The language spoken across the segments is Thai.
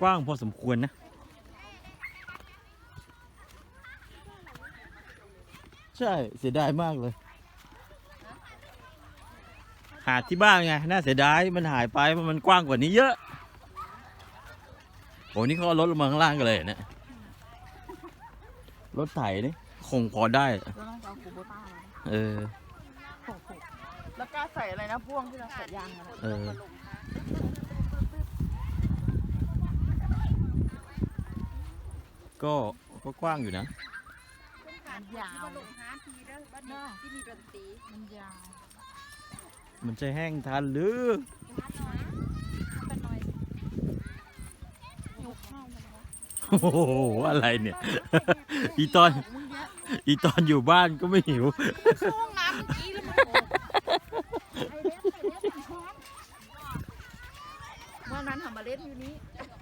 กว้างพอสมควรนะ ใช่เสียดายมากเลย หาดที่บ้านไง น่าเสียดายมันหายไปเพราะมันกว้างกว่านี้เยอะโอ้นี่เขาเอารถลงมาข้างล่างกันเลยเหรอเนี่ยรถไถนี่คงพอได้ก็ต้องเอาคูโบต้ามาเออ แล้วกล้าใส่อะไรนะพ่วงที่เราใส่ยางมันเออ ก็ก็กว้างอยู่นะมันยาวลงหาทีเด้อบ้านนี้ที่มีดนตรีมันยาว มันจะแห้งทันหรือเป็นน้อยยุกเข้ามันวะโอ้โหอะไรเนี่ย อีตอนมึงเยอะอีตอนอยู่บ้านก็ไม่หิวเข้าห้องน้ำเมื่อกี้แล้วมันโอ้ไอเล็บไอเล็บมันช้อนเมื่อนั้นทำมาเล่นอยู่นี้น้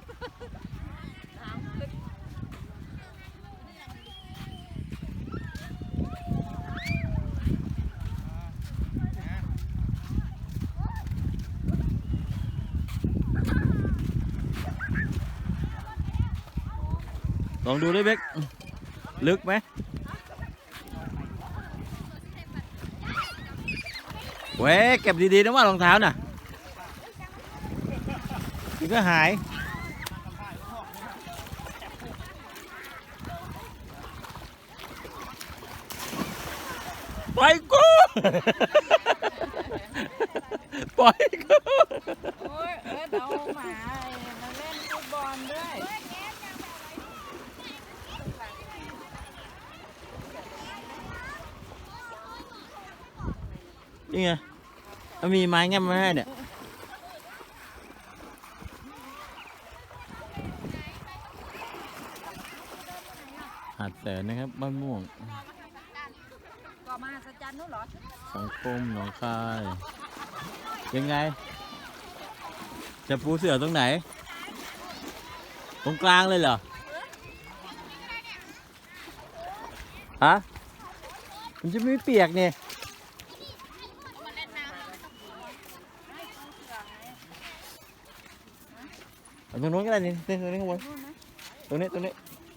ลองดูด้วยเบกลึกไหมเว้ยเก็บดีๆนะว่ารองเท้าน่ะเดี๋ยวก็หาย ปล่อยกู ปล่อยกู โอ้ยเออเอาหมา มาเล่นฟุตบอลด้วยี่ไงมันมีไม้แงับมาให้เนี่ยหาดแสนนะครับบ้านม่วงก็มาสัจจันนู้นหรอสังคมหนองคาย ยังไง จะปูเสือตรงไหน ตรงกลางเลยเหรอฮะมันจะไม่เปียกเนี่ยเอา ตรงนู้นก็ได้นี่นี่ตรงนี้ข้างบนตรงนี้ตรงนี้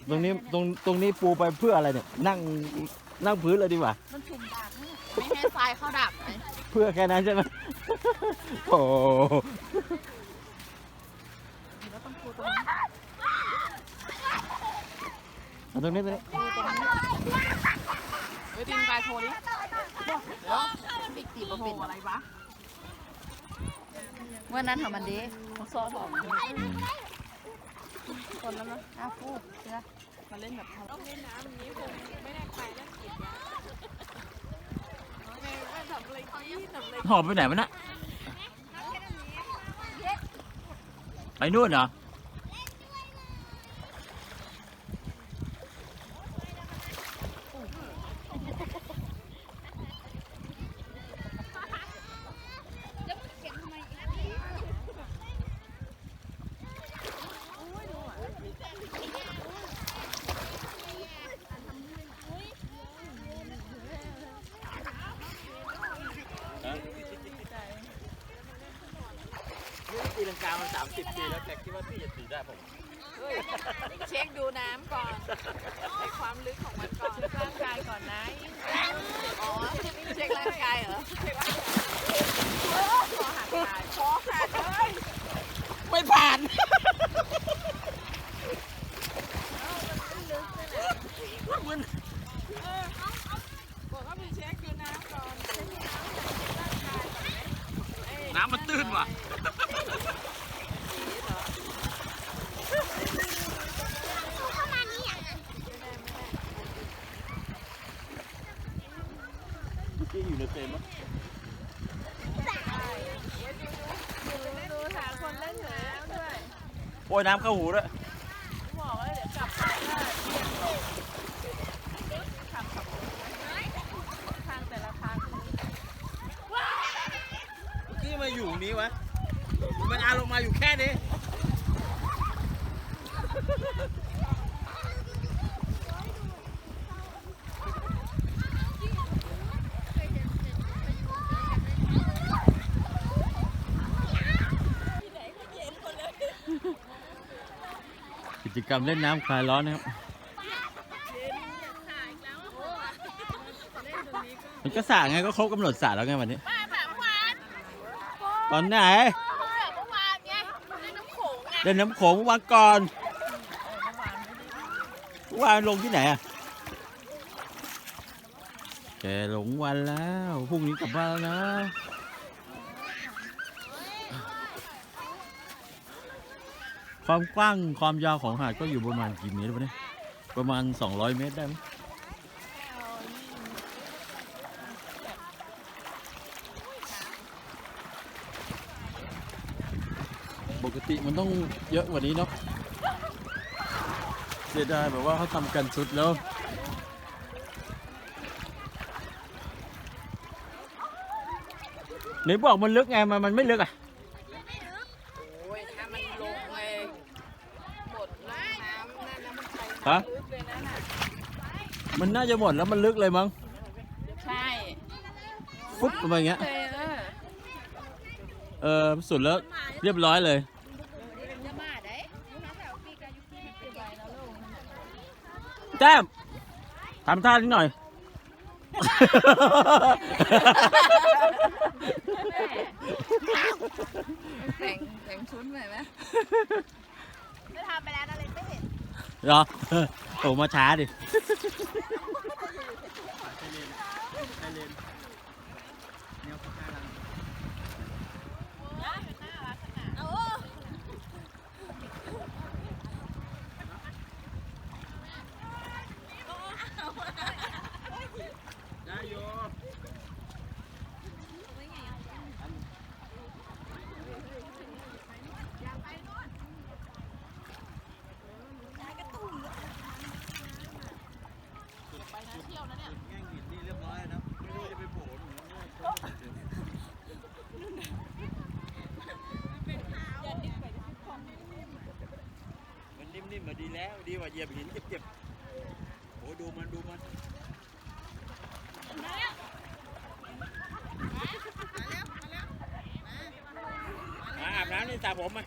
ตรงนี้ตรงตรงนี้ปูไปเพื่ออะไรเนี่ย นั่งนั่งพื้นเลยดีกว่า มันชุ่มดากนี่ไม่ให้ทรายเข้าดับเลยเพื่อแค่นั้นใช่ไหมโอ้โหแล้วต้องปูตรงนี้เอาตรงนี้ตรงนี้ปูตรงนี้เฮ้ยดินกายโทรดิเดี๋ยวปิดตีมาเป็นอะไรวะเมื่อนั้นทำมันดีเขา ซ้อบอกคนแล้วนะอ้าฟูเชื่อมาเล่นแบบเขาต้องเล่นน้ำอย่างนี้ผมไม่ได้ไปแล้วกินยาไงว่าทำอะไรที่ทำอะไรหอบไปไหนมันนะไปนู่นเหรอ จะเก็บทำไมอีก นี่ตีลังกามันสามสิบปีแล้วแต่คิดว่าพี่จะตีได้ผมเช็คดูน้ำก่อนให้ความลึกของมันก่อนร่างกายก่อนนะอ๋อเช็คร่างกายเหรอเช็คร่างกายคอหักขาดคอหักเลย ไม่ผ่าน บอกว่าไปเช็คดูน้ำก่อนเช็คดูน้ำร่างกายก่อนไหม น้ำมันตื้นว่ะ ที่อยู่ในเต็มอะ ดูหาคนเล่นน้ำด้วย โอ้ ยน้ำเข้าหูด้วยบอกว่าเดี๋ยวกลับไปว่าเที่ยงตกขับขับทางแต่ละทางที่มาอยู่นี้วะมันอาลงมาอยู่แค่นี้ กิจกรรมเล่นน้ำคลายร้อนนะครับมันก็สระไงก็ครบกำหนดสระแล้วไงวันนี้ ตอนไหนเมื่อวานไงในน้ำโขงไงเล่นน้ำโขงเมื่อวันก่อนเมื่อวานลงที่ไหนอะแกหลงวันแล้วพรุ่งนี้กลับบ้านแล้วนะ ความกว้างความยาวของหาดก็อยู่ประมาณกี่เมตรวะเนี่ยประมาณ 200 เมตรได้ไหมยปกติมันต้องเยอะกว่านี้เนาะเสียดายแบบว่าเขาทำกันสุดแล้วไหนบอกมันลึกไงมันมันไม่ลึกอะ โอ้ยถ้ามันลงเลยหมดน้ำน้ำนั่นนะมันไป ฮะลึกเลยนั่นน่ะมันน่าจะหมดแล้วมันลึกเลยมั้งใช่ฟุ๊บลงไปอย่างเงี้ย เลยเออเออสุดแล้วเรียบร้อยเลย จะมาได้ยูฮาแถวปีกายุกี้เป็นไรแล้วลูกแต้มทำท่านิดหน่อย แต่งแต่งชุดใหม่ไหมไม่ทำไปแล้วนะเลยไม่เห็นเห รอโอ้มาช้าดิมัน ดีแล้วดีกว่าเหยียบหินเจ็บๆโอ้ดูมันดูมันมาอาบน้ำในสระผมมา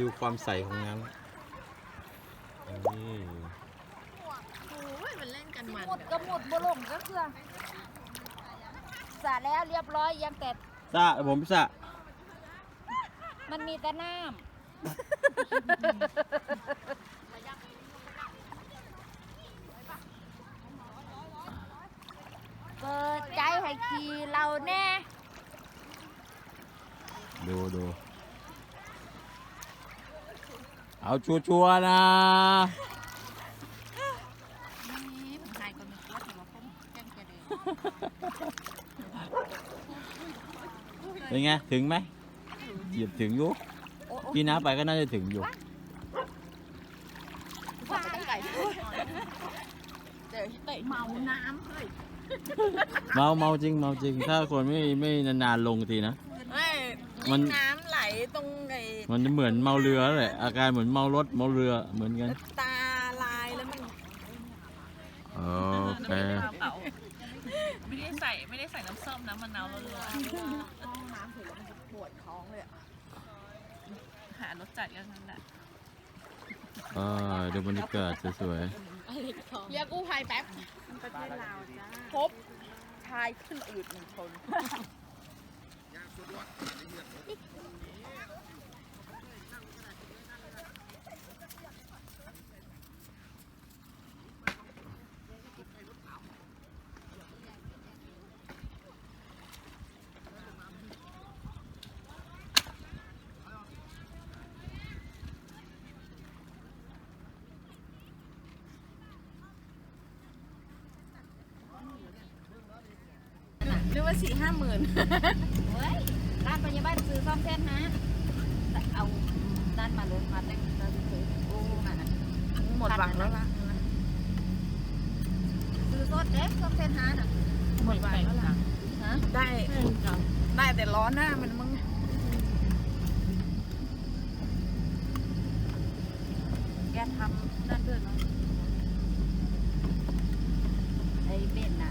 ดูความใสของน้ำนี่โอ้ยมันเล่นกันมันหมดก็หมดบ่ลงก็คือสระแล้วเรียบร้อยยังแต่สระผมสระมันมีแต่น้ำเปิดใจให้ขี่เราแน่ ดูดู เอาชัวร์ๆนะนี่ผมทายคนนึงว่าถือว่าผมแก้มกระเด็นเป็นไงถึงไหมเหยียบถึงอยู่พี่น้าไปก็น่าจะถึงอยู่ว่าไม่ได้ไก่เดี๋ยวเตะเมาน้ำเฮ้ยเมาเมาจริงเมาจริง ถ้าคนไม่ไม่นานๆลงทีนะไม่มันน้ำไหลตรงไอ้ มันจะเหมือนเมาเรือแหละอาการเหมือนเมารถเมาเรือเหมือนกันตาลายแล้วมันโอเคไม่ได้ใส่ไม่ได้ใส่น้ำส้มน้ำมะนาวล้วนห้องน้ำเห็นแล้วมันจะปวดท้องเลยอะๆหารสจัดกันนั่นแหละอ่าดูบรรยากาศสวยเรียกกู้ภัยแป๊บประเทศลาวจ้าพบชายขึ้นอืดหนึ่งคน สี่ห้าหมื่นเฮ้ยร้านพยาบ้าลซื้อซ่อมเส้นนะแต่เอาด้านมาเลยมาแต่งตัวซื้อโอ้นั่นน่ะหมดหวังแล้วล่ะซื้อสดเด็กซ่อมเส้นหาน่ะหมดไปแล้วล่ะฮะได้ได้แต่ร้อนหน้ามันมึงแกทำนั่นด้วยเนาะไอ้เบนน่ะ